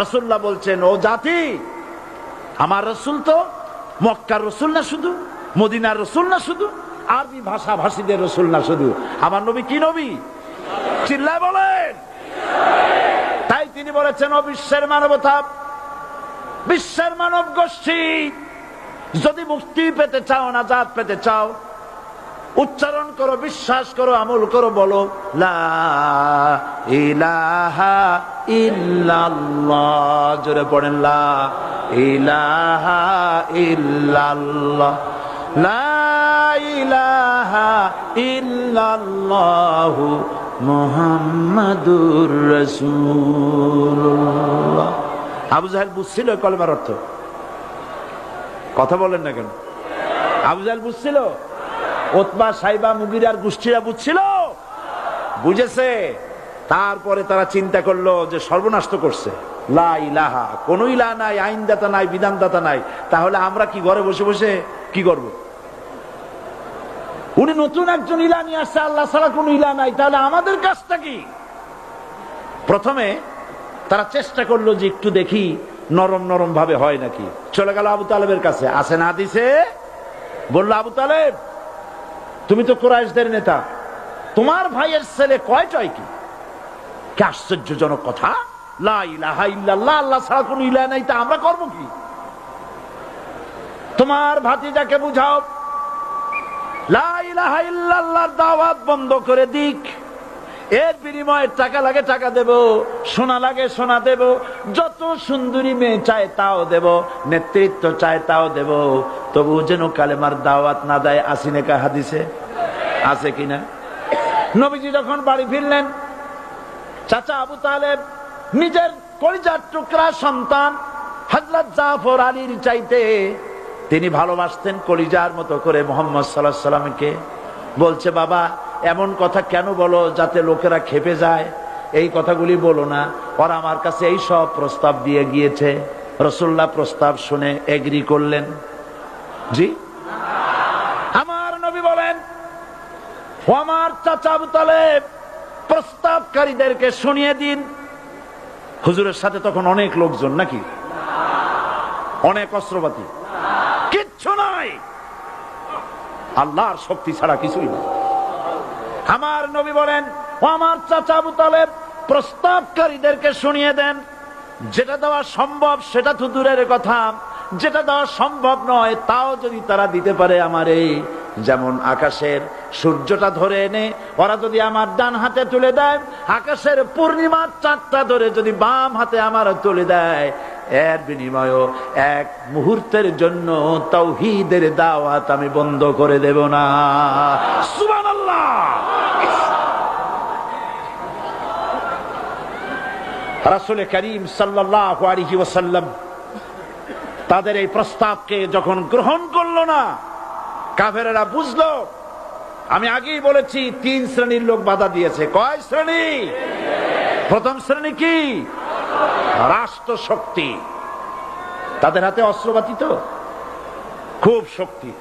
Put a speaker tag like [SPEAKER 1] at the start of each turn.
[SPEAKER 1] রসুল্লাহ বলছেন, ও জাতি, আমার রসুল তো মক্কার রসুল না শুধু, মদিনার রসুল না শুধু, আরবি ভাষা ভাষীদের রসুল না শুধু। আমার নবী কি নবী? চিল্লায় বলেন। তাই তিনি বলেছেন, ও বিশ্বের মানবতা, বিশ্বের মানব গোষ্ঠী, যদি মুক্তি পেতে চাও না জাত পেতে চাও, উচ্চারণ করো, বিশ্বাস করো, আমল করো, বলো, লা ইলাহা ইল্লাল্লাহ। জোরে পড়েন, লা ইলাহা ইল্লাল্লাহ। লা ইলাহা ইল্লাল্লাহ মুহাম্মাদুর রাসূলুল্লাহ। আবু জাহেল বুঝছিল কলমার অর্থ? কথা বলেন না কেন? আবু জাহেল বুঝছিল? ওতবা সাইবা, মুগিরার গোষ্ঠীরা বুঝছিল? বুঝেছে? তারপরে তারা চিন্তা করল যে সর্বনাশ তো করছে। লা ইলাহা কোন ইলা নাই, আইনদাতা নাই, বিধানদাতা নাই। তাহলে আমরা কি ঘরে বসে বসে কি করব? উনি নতুন একজন ইলা নিয়ে আসছে আল্লাহ ছাড়া কোন ইলা নাই। তাহলে আমাদের কাজটা কি? প্রথমে তারা চেষ্টা করল যে একটু দেখি নরম নরম ভাবে হয় নাকি। চলে গেল আবু তালেবের কাছে। আসে না দিছে বলল, আবু তালেব, তুমি তো কোরআশদের নেতা। তোমার ভাইয়ের ছেলে কয়টাই কি? কি আশ্চর্যজনক কথা। আল্লাহ নাই, তা আমরা করব কি? তোমার ভাতিজাকে বুঝাও। দাওয়াত বন্ধ করে দিক। এর বিনিময়ে টাকা লাগে টাকা দেব, সোনা লাগে সোনা দেব, যত সুন্দরী মেয়ে চায় তাও দেব, নেতৃত্ব চায় তাও দেব। তবু যেন কালেমার দাওয়াত না দেয় আসিনেকা হাদিসে? আছে কিনা? নবীজি যখন বাড়ি ফিরলেন চাচা আবু তালেব নিজের কলিজার টুকরা সন্তান হজরত জাফর আলীর চাইতে তিনি ভালোবাসতেন কলিজার মতো করে মোহাম্মদ সাল্লাহ সাল্লামকে। বলছে, বাবা, এমন কথা কেন বলো যাতে লোকেরা খেপে যায়? এই কথাগুলি বলো না। ওরা আমার কাছে এই সব প্রস্তাব দিয়ে গিয়েছে। রসুল্লাহ প্রস্তাব শুনে এগ্রি করলেন। জি? আমার নবী বলেন আমার চাচা আবু তালেব প্রস্তাবকারীদেরকে শুনিয়ে দিন। হুজুরের সাথে তখন অনেক লোকজন নাকি? অনেক অস্ত্রপাতি। কিচ্ছু নাই। আল্লাহর শক্তি ছাড়া কিছুই না আমার নবী বলেন আমার চাচা আবু তালেব, প্রস্তাবকারীদেরকে শুনিয়ে দেন। যেটা দেওয়া সম্ভব সেটা তো দূরের কথা। যেটা দেওয়া সম্ভব নয়, তাও যদি তারা দিতে পারে আমার এই যেমন আকাশের সূর্যটা ধরে এনে, ওরা যদি আমার ডান হাতে তুলে দেয়, আকাশের পূর্ণিমার চাঁদটা ধরে যদি বাম হাতে আমার তুলে দেয়, এর বিনিময় এক মুহূর্তের জন্য তৌহিদের দাওয়াত আমি বন্ধ করে দেব না। সুবহানাল্লাহ! রাসুল করিম আলহি ওসাল্লাম তাদের এই প্রস্তাবকে যখন গ্রহণ করল না, কাফেরেরা বুঝলো আমি আগেই বলেছি, তিন শ্রেণির লোক বাধা দিয়েছে। কয় শ্রেণি? প্রথম শ্রেণি কি? রাষ্ট্র শক্তি তাদের হাতে অস্ত্রপাতি তো? খুব শক্তি।